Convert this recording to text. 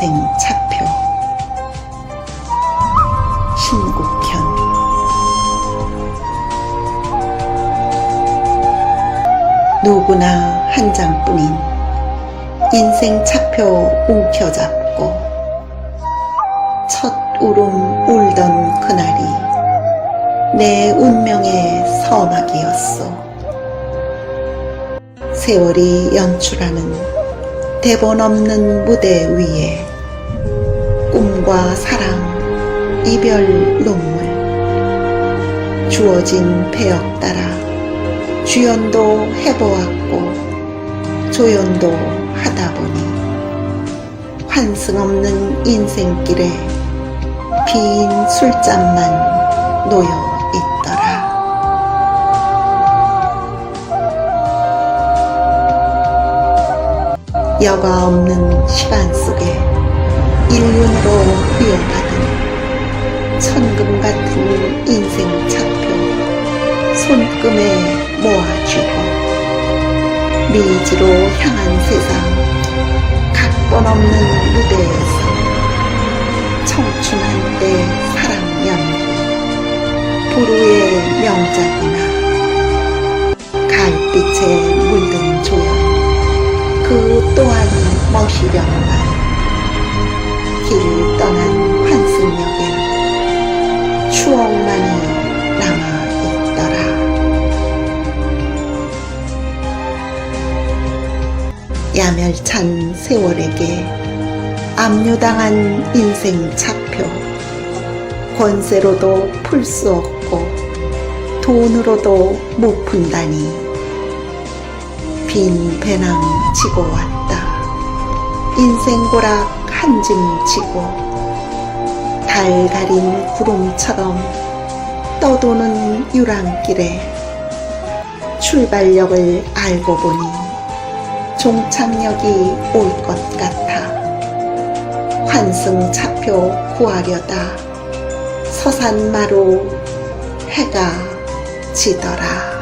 인생 차표. 신곡현. 누구나 한 장뿐인 인생 차표 움켜잡고 첫 울음 울던 그날이 내 운명의 서막이었어. 세월이 연출하는 대본 없는 무대 위에 꿈과 사랑, 이별 눈물 주어진 배역 따라 주연도 해보았고 조연도 하다 보니 환승 없는 인생길에 빈 술잔만 놓여 있더라. 여가 없는 시간 인륜으로 휘어가는 천금 같은 인생 차표 손금에 모아쥐고 미지로 향한 세상 각본 없는 무대에서 청춘 한 때 사랑 연기 부르의 명작이나 갈빛에 물든 조연 그 또한 멋이련만 길을 떠난 환승역엔 추억만이 남아있더라. 야멸찬 세월에게 압류당한 인생 차표 권세로도 풀 수 없고 돈으로도 못 푼다니 빈 배낭 지고 왔다 인생고락 한짐 지고 달 가린 구름처럼 떠도는 유랑길에 출발역을 알고 보니 종착역이 올 것 같아 환승 차표 구하려다 서산마루 해가 지더라.